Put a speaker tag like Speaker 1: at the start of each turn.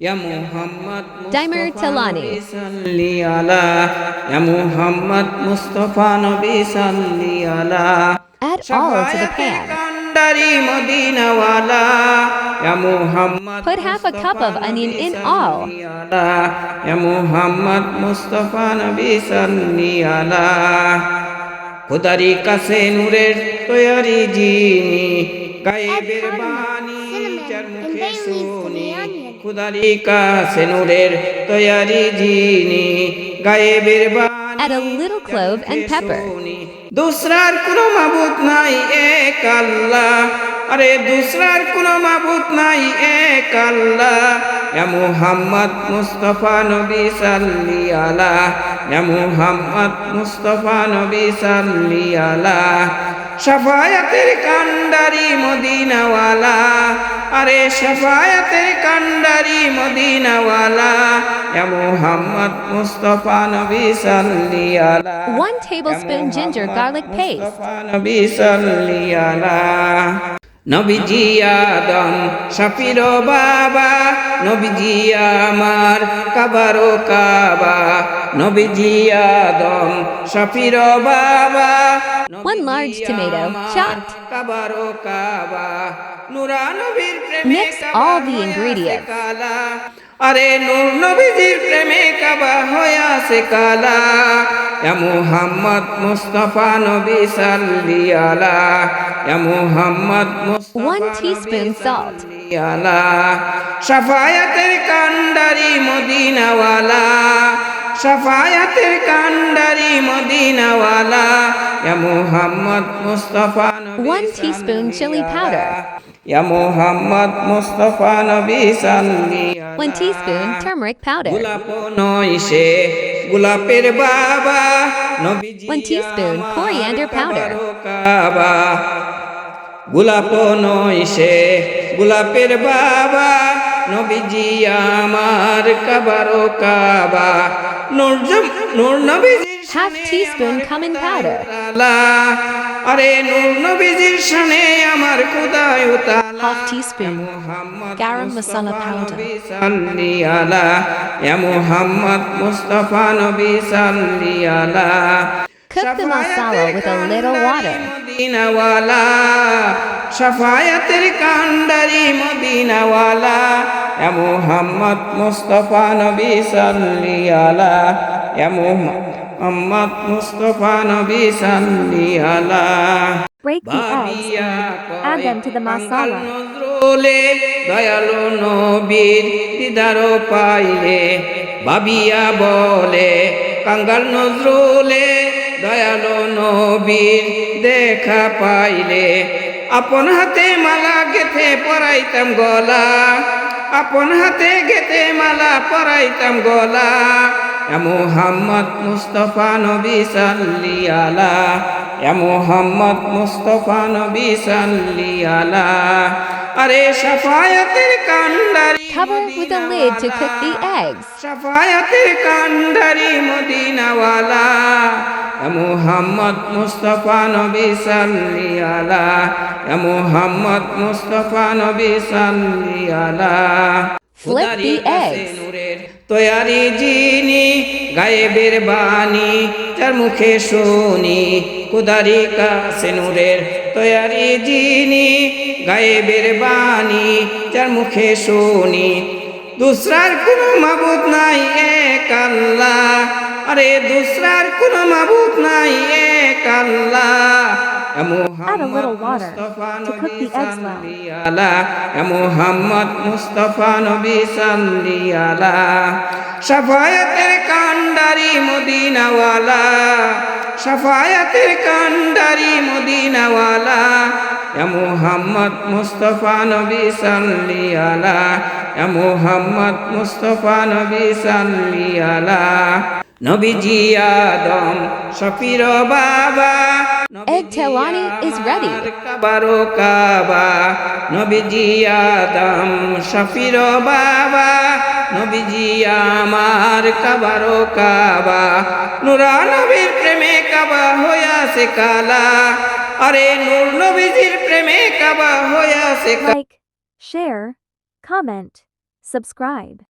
Speaker 1: يا محمد
Speaker 2: Dimer
Speaker 1: مصطفى
Speaker 2: Talani.
Speaker 1: نبي صلي على يا محمد مصطفى نبي صلي على
Speaker 2: Add all to the pan.
Speaker 1: কান্ডারি মদিনাওয়ালা ইয়া Muhammad
Speaker 2: Put half a cup of onion in all.
Speaker 1: আলা ইয়া মুহাম্মদ মুস্তাফা নবী সাল্লি আলা খোদারি কাছে নূরের তৈয়ারি জিনি গায়েবের বাণী চার মুখে শুনি খুদারি কাছে নূরের তৈয়ারি জিনি গায়েবের
Speaker 2: Add a little clove and pepper.
Speaker 1: দুসরার কোনো মাবুদ নাই এক আল্লাহ। আরে দুসরার কোনো মাবুদ নাই এক আল্লাহ। ইয়া মুহাম্মদ মুস্তাফা নবী সাল্লি আলা ইয়া মুহাম্মদ মুস্তাফা নবী সাল্লি আলা সাফায়াতের কান্ডারি মদিনাওয়ালা। আরে সাফায়াতের কান্ডারি মদিনাওয়ালা ইয়া মুহাম্মদ মুস্তাফা নবী সাল্লি আলা
Speaker 2: One tablespoon ginger garlic paste.
Speaker 1: Mustafa নবী সাল্লি আলা নবীজি আদম শাফির বাবা নবীজি আমার কাবারো কাবা নবীজি আদম শাফির বাবা
Speaker 2: One large tomato, chopped.
Speaker 1: কাবারো কাবা নুরা নবীর প্রেমে
Speaker 2: Mix
Speaker 1: কাবা
Speaker 2: all the
Speaker 1: হইয়াছে
Speaker 2: ingredients.
Speaker 1: আরে নূর নবীজির প্রেমে কাবা হইয়াছে কালা। ইয়া মুহাম্মদ মুস্তাফা নবী সাল্লি আলা ইয়া Muhammad Mustafa
Speaker 2: One teaspoon salt.
Speaker 1: আলা সাফায়াতের কান্ডারি মদিনাওয়ালা। সাফায়াতের কান্ডারি মদিনাওয়ালা। ইয়া মুহাম্মদ মুস্তাফা নবী
Speaker 2: One teaspoon chili powder.
Speaker 1: Muhammad Mustafa নবী সাল্লি আলা
Speaker 2: One teaspoon turmeric powder.
Speaker 1: গোলাপের বাবা নবীজি
Speaker 2: One teaspoon coriander powder.
Speaker 1: গোলাপ নয় সে গোলাপের বাবা নবীজি আমার কাবারো কাবা নূর নূর নবীজির
Speaker 2: Half teaspoon cumin powder.
Speaker 3: Half teaspoon garam masala powder.
Speaker 2: Cook the masala with a little water.
Speaker 1: মদিনাওয়ালা সাফায়াতের কান্ডারি মদিনাওয়ালা মুহাম্মদ মুস্তাফা নবী সাল্লি আলা
Speaker 4: Break the eggs add them to the masala.
Speaker 1: নজরুলে দয়ালু নবীর দিদার পাইলে ভাবিয়া বলে কাঙ্গাল নজরুলে দয়ালু নবীর দেখা পাইলে। আপন হাতে মালা গেথে পরাইতাম গলা আপন হাতে গেথে মালা পরাইতাম গলা। মুহাম্মদ মুস্তাফা নবী সাল্লি আলা এ মুহাম্মদ মুস্তাফা নবী সাল্লি আলা আরে সাফায়াতের কান্ডারি
Speaker 2: Cover with a lid to cook the eggs.
Speaker 1: সাফায়াতের কান্ডারি মদিনাওয়ালা মুহাম্মদ মুস্তাফা নবী সাল্লি আলা মুহাম্মদ মুস্তাফা নবী সাল্লি আলা
Speaker 2: Flip the eggs.
Speaker 1: তৈয়ারি জিনি গায়েবের বাণী যার মুখে শুনি কুদারি কাছে নূরের তৈয়ারি জিনি। গায়েবের বাণী যার মুখে শুনি, দুসরার কোনো মাবুদ নাই এক আল্লাহ। আরে দুসরার কোনো মাবুদ নাই এক আল্লাহ।
Speaker 4: Add a little water. to cook the eggs well.
Speaker 1: আলা মুহাম্মদ মুস্তাফা নবী সাল্লি আলা সাফায়াতের কান্ডারি মদিনাওয়ালা। সাফায়াতের কান্ডারি মদিনাওয়ালা। মুহাম্মদ মুস্তাফা নবী সাল্লি আলা ইয়া মুহাম্মদ নবীজি আদম শফির বাবা
Speaker 2: Egg Talani is ready.
Speaker 1: কাবারো কাবা নবীজি আদম শফির বাবা নবীজি আমার কাবারো কাবা নুরা নবীর প্রেমে কাবা হইয়াছে কালা আরে নূর নবীজির প্রেমে কাবা হইয়াছে কালা
Speaker 4: Like, share, comment, Subscribe.